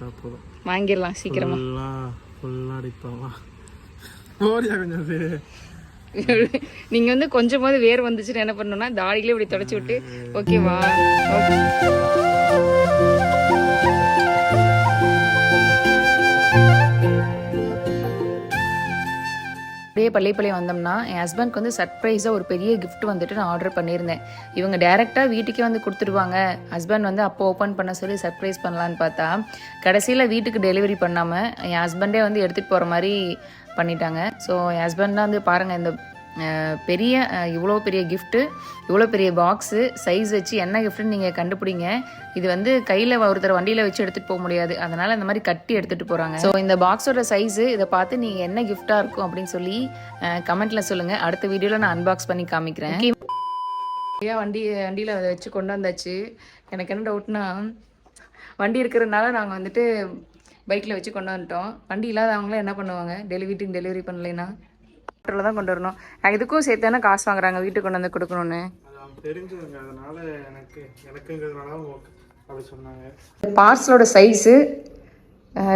கொடுத்தா போதும். வாங்கிடலாம் சீக்கிரமா. ஃபுல்லாக அடிப்பாங்களா? ஓடியா கொஞ்சம் சரி நீங்க வந்து கொஞ்சமாவது வேர் வந்துச்சுன்னா என்ன பண்ணணும்னா தாடியிலே இப்படி தொடச்சி விட்டு ஓகேவா? அப்படியே பள்ளிப்பாளையம் வந்தோம்னா என் ஹஸ்பண்ட்க்கு வந்து சர்ப்ரைஸாக ஒரு பெரிய கிஃப்ட் வந்துட்டு நான் ஆர்டர் பண்ணியிருந்தேன். இவங்க டேரெக்டாக வீட்டுக்கே வந்து கொடுத்துருவாங்க. ஹஸ்பண்ட் வந்து அப்போ ஓப்பன் பண்ண சொல்லி சர்ப்ரைஸ் பண்ணலான்னு பார்த்தா கடைசியில் வீட்டுக்கு டெலிவரி பண்ணாமல் என் ஹஸ்பண்டே வந்து எடுத்துகிட்டு போகிற மாதிரி பண்ணிட்டாங்க. ஸோ என் ஹஸ்பண்ட் வந்து பாருங்கள் இந்த பெரிய இவ்வளோ பெரிய கிஃப்ட்டு இவ்வளோ பெரிய பாக்ஸு சைஸ் வச்சு என்ன கிஃப்ட்னு நீங்கள் கண்டுபிடிங்க. இது வந்து கையில் ஒருத்தர் வண்டியில் வச்சு எடுத்துகிட்டு போக முடியாது. அதனால் இந்த மாதிரி கட்டி எடுத்துகிட்டு போகிறாங்க ஸோ இந்த பாக்ஸோட சைஸு இதை பார்த்து நீங்கள் என்ன கிஃப்டாக இருக்கும் அப்படின்னு சொல்லி கமெண்ட்டில் சொல்லுங்கள் அடுத்த வீடியோவில் நான் அன்பாக்ஸ் பண்ணி காமிக்கிறேன். ஐயா வண்டி வண்டியில் அதை வச்சு கொண்டு வந்தாச்சு. எனக்கு என்ன டவுட்னா வண்டி இருக்கிறதுனால நாங்கள் வந்துட்டு பைக்கில் வச்சு கொண்டு வந்துட்டோம். வண்டி இல்லாதவங்களாம் என்ன பண்ணுவாங்க? டெலிவரி வீட்டுக்கு டெலிவரி பண்ணலைன்னா? ஆட்டோவில் தான் கொண்டு வரணும். இதுக்கும் சேர்த்து தானே காசு வாங்குறாங்க வீட்டுக்கு கொண்டு வந்து கொடுக்கணும்னு. தெரிஞ்சதுங்க அதனால எனக்கு எனக்குங்கிறதுனால அப்படி சொன்னாங்க. பார்சலோட சைஸு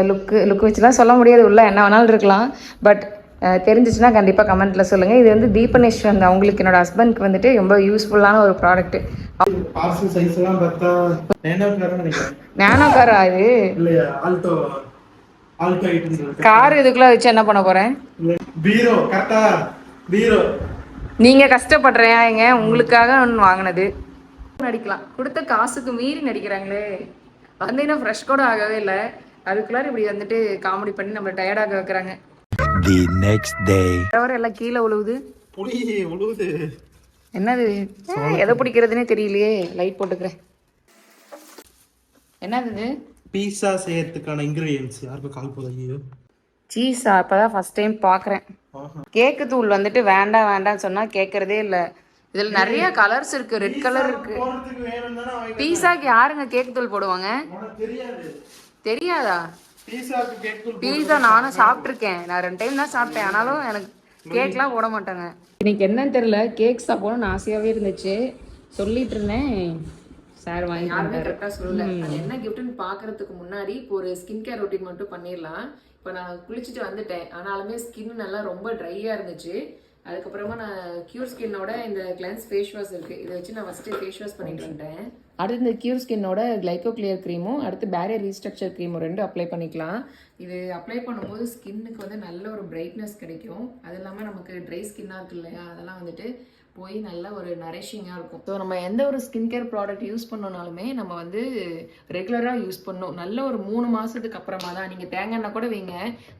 லுக்கு லுக் வச்சுலாம் சொல்ல முடியாது உள்ள என்ன வேணாலும் இருக்கலாம். பட் தெரிஞ்சிச்சுன்னா கண்டிப்பாக கமெண்ட்டில் சொல்லுங்கள் இது வந்து தீபனேஸ்வரன் அவங்களுக்கு என்னோட ஹஸ்பண்ட்க்கு வந்துட்டு ரொம்ப யூஸ்ஃபுல்லான ஒரு ப்ராடக்ட்டு பார்சல் சைஸ் எல்லாம் பார்த்தா நேனோ காரன்னு நினைக்கிறேன். நானோ காரா இது? இல்லையா ஆல்டோ ஆல்டோ ஐட்டம் இருக்கு கார் இதுக்குள்ளே வச்சு என்ன பண்ண போகிறேன் பீரோ கரெக்டா? பீரோ. நீங்கள் கஷ்டப்படுறேங்க உங்களுக்காக ஒன்று வாங்கினது. நடிக்கலாம். கொடுத்த காசுக்கு மீறி நடிக்கிறாங்களே. வந்தீங்கன்னா ஃப்ரெஷ் கூட ஆகவே இல்லை. அதுக்குள்ளார இப்படி வந்துட்டு காமெடி பண்ணி நம்ம டயர்டாக வைக்கிறாங்க. The next day. தவிர எல்லாம் கீழே உழுவுது. புளி உழுவுது. என்னது? எதை பிடிக்கிறதுனே தெரியலையே. லைட் போட்டுக்கிறேன். என்னது பீஸா செய்யறதுக்கான இன்கிரீடியன்ஸ் யாருக்கும் கால் போதும் ஐயோ. சீஸா இப்போதான் ஃபர்ஸ்ட் டைம் பார்க்குறேன். கேக்கு தூள் வந்துட்டு வேண்டாம் வேண்டாம்னு சொன்னால் கேட்குறதே இல்லை. இதில் நிறைய கலர்ஸ் இருக்கு ரெட் கலர் இருக்கு. போறதுக்கு வேணும் தானே அவங்க பீஸாக்கு யாருங்க கேக் தூள் போடுவாங்க? தெரியாது. பீஸா நானும் சாப்பிட்ருக்கேன் நான் ரெண்டு டைம் தான் சாப்பிட்டேன். ஆனாலும் எனக்கு கேக்லாம் போட மாட்டாங்க. இன்னைக்கு என்னன்னு தெரியல. கேக் சாப்பிடணும்னு ஆசையாகவே இருந்துச்சு. சொல்லிட்டு இருந்தேன். சார் வாங்கி யாருமே கரெக்டாக சொல்லல. அது என்ன கிஃப்ட்னு பார்க்கறதுக்கு முன்னாடி இப்போ ஒரு ஸ்கின் கேர் ரொட்டீன் மட்டும் பண்ணிடலாம். இப்போ நான் குளிச்சுட்டு வந்துட்டேன். ஆனாலுமே ஸ்கின் நல்லா ரொம்ப ட்ரையாக இருந்துச்சு. அதுக்கப்புறமா நான் கியூர் ஸ்கின்னோட இந்த கிளென்ஸ் ஃபேஸ் வாஷ் இருக்கு. இதை வச்சு நான் ஃபர்ஸ்ட் ஃபேஸ் வாஷ் பண்ணிட்டு வந்துட்டேன். அடுத்து இந்த கியூர் ஸ்கின்னோட கிளைகோ கிளியர் க்ரீமும் அடுத்து பேரியர் ரீஸ்ட்ரக்சர் க்ரீமும் ரெண்டும் அப்ளை பண்ணிக்கலாம். இது அப்ளை பண்ணும்போது ஸ்கின்னுக்கு வந்து நல்ல ஒரு பிரைட்னஸ் கிடைக்கும். அது இல்லாமல் நமக்கு ட்ரை ஸ்கின்னாக இருக்கு இல்லையா? அதெல்லாம் வந்துட்டு போய் நல்ல ஒரு நரிஷிங்காக இருக்கும். ஸோ நம்ம எந்த ஒரு ஸ்கின் கேர் ப்ராடக்ட் யூஸ் பண்ணோனாலுமே நம்ம வந்து ரெகுலராக யூஸ் பண்ணணும். நல்ல ஒரு மூணு மாதத்துக்கு அப்புறமா தான். நீங்கள் தேங்காய் எண்ணெய் கூட வைங்க.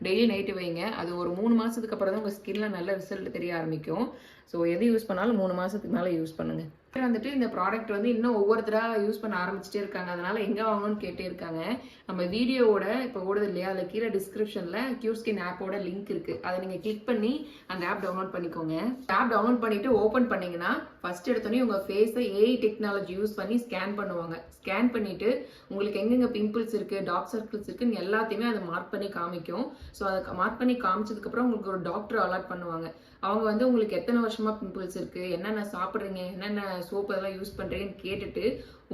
டெய்லி நைட்டு வைங்க. அது ஒரு மூணு மாதத்துக்கு அப்புறம் தான் உங்கள் ஸ்கின்ல நல்ல ரிசல்ட் தெரிய ஆரம்பிக்கும். ஸோ எது யூஸ் பண்ணாலும் மூணு மாதத்துக்கு மேலே யூஸ் பண்ணுங்கள் வந்துட்டு இந்த ப்ராடக்ட் வந்து இன்னும் ஒவ்வொருத்தராக யூஸ் பண்ண ஆரம்பிச்சிட்டே இருக்காங்க. அதனால எங்கே வாங்கணும்னு கேட்டே இருக்காங்க. நம்ம வீடியோவோட இப்போ ஓடுது இல்லையா? அதில் கீழே டிஸ்கிரிப்ஷனில் கியூர் ஸ்கின் ஆப்போட லிங்க் இருக்குது அதை நீங்கள் கிளிக் பண்ணி அந்த ஆப் டவுன்லோட் பண்ணிக்கோங்க. ஆப் டவுன்லோட் பண்ணிட்டு ஓப்பன் பண்ணீங்கன்னா ஃபர்ஸ்ட் எடுத்தோடனே உங்கள் ஃபேஸை ஏஐ டெக்னாலஜி யூஸ் பண்ணி ஸ்கேன் பண்ணுவாங்க. ஸ்கேன் பண்ணிட்டு உங்களுக்கு எங்கெங்க பிம்பிள்ஸ் இருக்குது டார்க் சர்க்கிள்ஸ் இருக்குன்னு எல்லாத்தையுமே அதை மார்க் பண்ணி காமிக்கும். ஸோ அதை மார்க் பண்ணி காமிச்சதுக்கப்புறம் உங்களுக்கு ஒரு டாக்டர் அலாட் பண்ணுவாங்க. அவங்க வந்து உங்களுக்கு எத்தனை வருஷமா பிம்பிள்ஸ் இருக்கு என்னென்ன சாப்பிட்றீங்க என்னென்ன சோப் அதெல்லாம் யூஸ் பண்றீங்கன்னு கேட்டுட்டு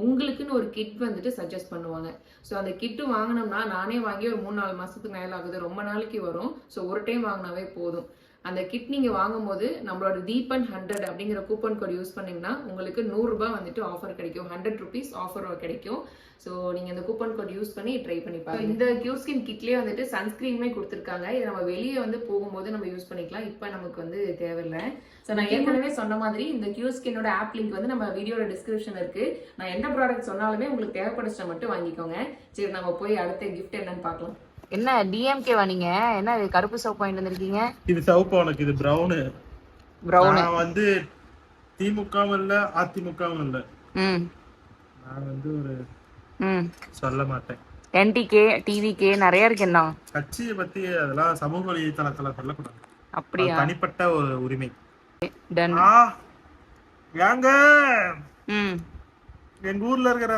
உங்களுக்குன்னு ஒரு கிட் வந்துட்டு சஜஸ்ட் பண்ணுவாங்க. ஸோ அந்த கிட்டு வாங்கினோம்னா நானே வாங்கி ஒரு மூணு நாலு மாசத்துக்கு மேல ஆகுது. ரொம்ப நாளைக்கு வரும். ஸோ ஒரு டைம் வாங்கினாவே போதும். அந்த கிட் நீங்க வாங்கும்போது நம்மளோட தீபன் ஹண்ட்ரட் அப்படிங்கிற கூப்பன் கோட் யூஸ் பண்ணீங்கன்னா உங்களுக்கு நூறு ரூபாய் வந்துட்டு ஆஃபர் கிடைக்கும். ஹண்ட்ரட் ருபீஸ் ஆஃபர் கிடைக்கும். ஸோ நீங்க இந்த கூப்பன் கோட் யூஸ் பண்ணி ட்ரை பண்ணி பாருங்க. இந்த கியூ ஸ்கின் கிட்லயே வந்துட்டு சன்ஸ்கிரீனுமே கொடுத்துருக்காங்க. இது நம்ம வெளியே வந்து போகும்போது நம்ம யூஸ் பண்ணிக்கலாம். இப்போ நமக்கு வந்து தேவையில்லை. ஸோ நான் ஏற்கனவே சொன்ன மாதிரி இந்த கியூ ஸ்கின்னோட ஆப் லிங்க் வந்து நம்ம வீடியோட டிஸ்கிரிப்ஷன் இருக்கு. நான் என்ன ப்ராடக்ட் சொன்னாலுமே உங்களுக்கு தேவைப்படுச்சா மட்டும் வாங்கிக்கோங்க. சரி நம்ம போய் அடுத்த கிஃப்ட் என்னன்னு பார்க்கலாம். என்ன டிஎம்கேவா நீங்க? என்ன இது கருப்பு சோப் வாங்கிட்டு வந்திருக்கீங்க? இது சிவப்பு உனக்கு இது பிரவுனு ப்ரௌன் நான் வந்து திமுகவும் இல்ல அதிமுகவும் இல்ல. ம். நான் வந்து ஒரு ம். சொல்ல மாட்டேன். என்டிகே டிவிகே நிறைய இருக்கு என்ன? கட்சியை பத்தி அதெல்லாம் சமூக வலைத்தளத்துல சொல்லக்கூடாது. அப்படியா? தனிப்பட்ட ஒரு உரிமை. டன் ஆ ஏங்க? ம். எங்க ஊர்ல இருக்கிற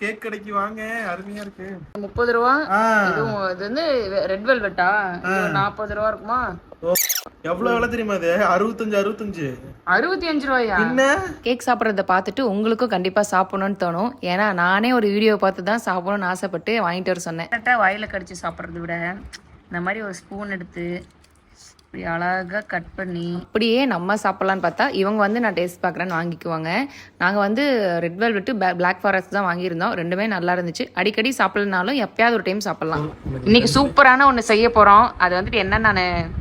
கேக் கடைக்கு வாங்க அருமையா இருக்கு. முப்பது ரூபா? இதுவும் இது வந்து ரெட் வெல்வெட்டா? நாற்பது ரூபா இருக்குமா? எவ்வளவு விலை தெரியுமா அது அறுபத்தஞ்சு அறுபத்தஞ்சு. அறுபத்தி அஞ்சு ரூபாயா? என்ன கேக் சாப்பிட்றத பார்த்துட்டு உங்களுக்கும் கண்டிப்பாக சாப்பிடணும்னு தோணும். ஏன்னா நானே ஒரு வீடியோ பார்த்து தான் சாப்பிடணும்னு ஆசைப்பட்டு வாங்கிட்டு வர சொன்னேன். வாயில் கடிச்சு சாப்பிட்றத விட இந்த மாதிரி ஒரு ஸ்பூன் எடுத்து இப்படி அழகாக கட் பண்ணி. அப்படியே நம்ம சாப்பிட்லான்னு பார்த்தா இவங்க வந்து நான் டேஸ்ட் பார்க்குறேன்னு வாங்கிக்குவாங்க. நாங்கள் வந்து ரெட் வெல்வெட்டு பிளாக் ஃபாரஸ்ட் தான் வாங்கியிருந்தோம். ரெண்டுமே நல்லா இருந்துச்சு. அடிக்கடி சாப்பிட்லனாலும் எப்பயாவது ஒரு டைம் சாப்பிட்லாம். இன்னைக்கு சூப்பரான ஒன்று செய்ய போகிறோம் அது வந்துட்டு என்ன நான்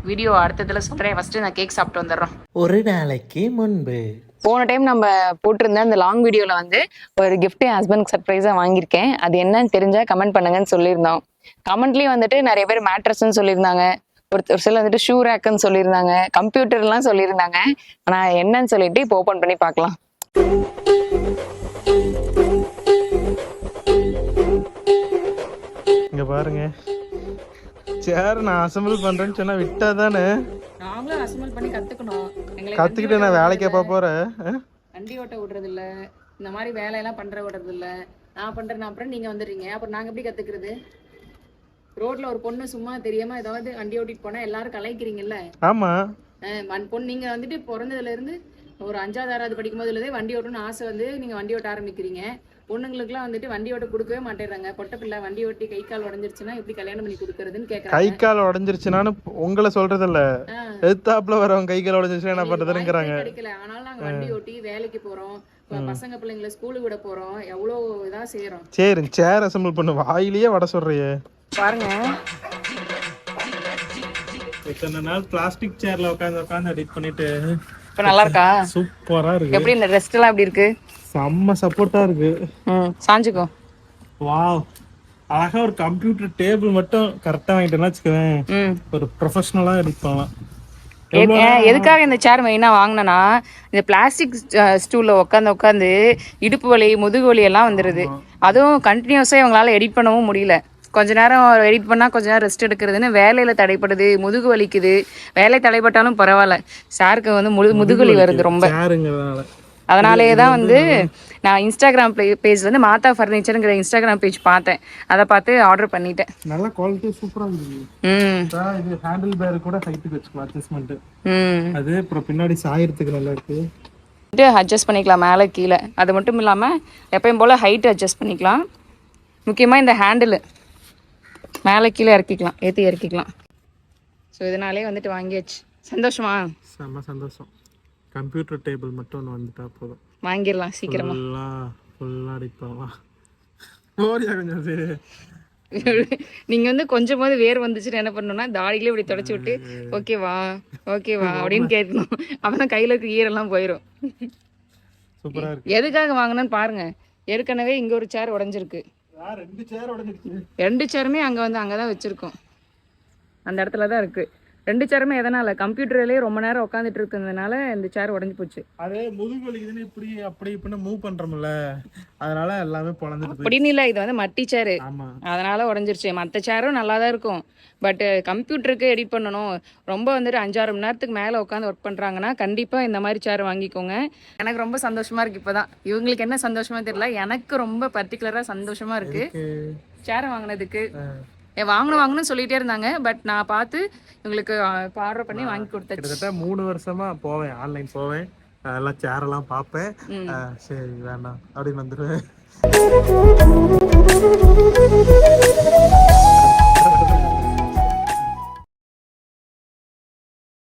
வீடியோ அடுத்ததில் சொல்கிறேன் ஃபஸ்ட்டு நான் கேக் சாப்பிட்டு வந்துடுறோம். ஒரு நாளைக்கு முன்பு. போன டைம் நம்ம போட்டிருந்த அந்த லாங் வீடியோவில் வந்து ஒரு gift என் ஹஸ்பண்ட்க்கு சர்ப்ரைஸாக வாங்கியிருக்கேன். அது என்னன்னு தெரிஞ்சா கமெண்ட் பண்ணுங்கன்னு சொல்லியிருந்தோம். கமெண்ட்லேயும் வந்துட்டு நிறைய பேர் மேட்ரஸ்ன்னு சொல்லியிருந்தாங்க. ஒரு ஒரு சிலர் வந்துட்டு ஷூ ரேக்குன்னு சொல்லியிருந்தாங்க. கம்ப்யூட்டர்லாம் சொல்லியிருந்தாங்க. ஆனால் என்னன்னு சொல்லிட்டு இப்போ ஓப்பன் பண்ணி பார்க்கலாம். இங்க பாருங்க. சேர் நான் அசம்பிள் பண்றேன்னு சொன்னா விட்டா தானே நாங்களும் அசம்பிள் பண்ணி கற்றுக்கணும் கத்துக்கிட்டு நான் வேலைக்கே போக போறேன். வண்டி ஓட்ட விடுறது இல்ல இந்த மாதிரி வேலையெல்லாம் பண்ற விடுறது இல்ல நான் பண்றேன் அப்புறம் நீங்க வந்துடுறீங்க. அப்புறம் நாங்க எப்படி கத்துக்கிறது? ரோட்ல ஒரு பொண்ணு சும்மா தெரியாம ஏதாவது வண்டி ஓட்டிட்டு போனா எல்லாரும் கலாய்க்கிறீங்கல்ல? ஆமா. பொண்ணு நீங்க வந்துட்டு பிறந்ததுல இருந்து ஒரு அஞ்சாவது ஆறாவது படிக்கும் போதுலேருந்தே வண்டி ஓட்டணும்னு ஆசை வந்து நீங்க வண்டி ஓட்ட ஆரம்பிக்கிறீங்க. பொண்ணுங்களுக்குலாம் வந்துட்டு வண்டி ஓட்ட கொடுக்கவே மாட்டேறாங்க. பொட்டை பிள்ளை வண்டி ஓட்டி கை கால் உடஞ்சிருச்சுன்னா எப்படி கல்யாணம் பண்ணி கொடுக்கறதுன்னு கை கேக்குறாங்க கால் உடஞ்சிருச்சுனான்னு உங்களை சொல்றது இல்ல எத்தாப்புல வரவங்க கை கால் உடஞ்சிருச்சுன்னா என்ன பண்றதுங்கிறாங்க கிடைக்கல. ஆனாலும் நாங்க வண்டி ஓட்டி வேலைக்கு போறோம். பசங்க பிள்ளைங்களை ஸ்கூலுக்கு விட போறோம். எவ்வளவு இதா செய்யறோம் சரி சேர் அசம்பிள் பண்ணு. வாயிலேயே வட சொல்றியே. பாருங்க. இத்தனை நாள் பிளாஸ்டிக் சேர்ல உட்காந்து உட்காந்து எடிட் பண்ணிட்டு இப்ப நல்லா இருக்கா சூப்பரா இருக்கு. எப்படி இந்த ரெஸ்ட் எல்லாம் எப்படி இருக்கு? செம்ம சப்போர்ட்டா இருக்கு. ம் சாஞ்சுக்கோ. வாவ். அழகா ஒரு கம்ப்யூட்டர் டேபிள் மட்டும் கரெக்டா வாங்கிட்டேன்னா வச்சுக்கவேன் ஒரு ப்ரொஃபஷனலா எடிட் பண்ணலாம். எதுக்காக இந்த சேர் மெயினாக வாங்கினேன்னா இந்த பிளாஸ்டிக் ஸ்டூலில் உட்காந்து உட்காந்து இடுப்பு வலி முதுகு வலி எல்லாம் வந்துடுது அதுவும் கண்டினியூஸாக இவங்களால எடிட் பண்ணவும் முடியல. கொஞ்ச நேரம் எடிட் பண்ணால் கொஞ்ச நேரம் ரெஸ்ட் எடுக்கிறதுன்னு வேலையில் தடைப்படுது முதுகு வலிக்குது. வேலை தடைப்பட்டாலும் பரவாயில்ல. சாருக்கு வந்து முழு முதுகு வலி வருது ரொம்ப. அதனாலேயே தான் வந்து நான் இன்ஸ்டாகிராம் பேஜ்ல வந்து மாதா ஃபர்னிச்சருங்கிற இன்ஸ்டாகிராம் பேஜ் பார்த்தேன். அதை பார்த்து ஆர்டர் பண்ணிட்டேன். நல்ல குவாலிட்டி சூப்பரா இருக்குது ம். அதான் இது ஹேண்டில் பேர் கூட ஹைட்டுக்கு வச்சுக்கலாம் அட்ஜஸ்ட்மெண்ட் ம். அது அப்புறம் பின்னாடி சாயறதுக்கு நல்லா இருக்கு. அட்ஜஸ்ட் பண்ணிக்கலாம் மேலே கீழே. அது மட்டும் இல்லாமல் எப்பயும் போல் ஹைட் அட்ஜஸ்ட் பண்ணிக்கலாம். முக்கியமாக இந்த ஹேண்டில் மேலே கீழே இறக்கிக்கலாம் ஏற்றி இறக்கிக்கலாம். ஸோ இதனாலே வந்துட்டு வாங்கியாச்சு. சந்தோஷமா? செம்ம சந்தோஷம். கம்ப்யூட்டர் டேபிள் மட்டும் ஒன்று வந்துட்டா போதும். வாங்கிடலாம் சீக்கிரமா. ஃபுல்லா ஃபுல்லா அடிப்பாங்களா ஓரியா கொஞ்சம் சரி நீங்க வந்து கொஞ்சமாவது வேர் வந்துச்சுன்னா என்ன பண்ணணும்னா தாடியிலே இப்படி தொடச்சி விட்டு ஓகேவா ஓகேவா அப்படின்னு கேட்கணும். அப்பதான் கையில இருக்க ஈரெல்லாம் போயிடும் எதுக்காக வாங்கினேன்னு பாருங்க. ஏற்கனவே இங்க ஒரு சேர் உடஞ்சிருக்கு. ரெண்டு சேர் ரெண்டு சேருமே அங்கே வந்து அங்கே தான் வச்சுருக்கோம். அந்த இடத்துல தான் இருக்குது ரெண்டு சேருமே எதனால்? கம்ப்யூட்டர்லேயே ரொம்ப நேரம் உட்காந்துட்டு இருக்கிறதுனால இந்த சேர் உடஞ்சி போச்சு. அது முதுகு வலிக்குதுன்னு இப்படி அப்படி இப்படின்னு மூவ் பண்றோம்ல. அதனால எல்லாமே போயிடுச்சு. அப்படின்னு இல்லை இது வந்து மட்டி சேரு அதனால உடஞ்சிருச்சு. மற்ற சேரும் நல்லா தான் இருக்கும். பட் கம்ப்யூட்டருக்கு எடிட் பண்ணணும். ரொம்ப வந்துட்டு அஞ்சாறு மணி நேரத்துக்கு மேலே உட்காந்து ஒர்க் பண்ணுறாங்கன்னா கண்டிப்பாக இந்த மாதிரி சேர் வாங்கிக்கோங்க. எனக்கு ரொம்ப சந்தோஷமா இருக்கு இப்போதான். இவங்களுக்கு என்ன சந்தோஷமா தெரியல. எனக்கு ரொம்ப பர்டிகுலராக சந்தோஷமா இருக்கு. சேரை வாங்கினதுக்கு. வாங்கணும் வாங்கணும்னு சொல்லிட்டே இருந்தாங்க. பட் நான் பார்த்து இவங்களுக்கு ஆர்டர் பண்ணி வாங்கி கொடுத்தாச்சு. கிட்டத்தட்ட மூணு வருஷமா போவேன். ஆன்லைன் போவேன். எல்லாம் சேர் எல்லாம் பார்ப்பேன். சரி வேண்டாம். அப்படின்னு வந்துடுவேன்.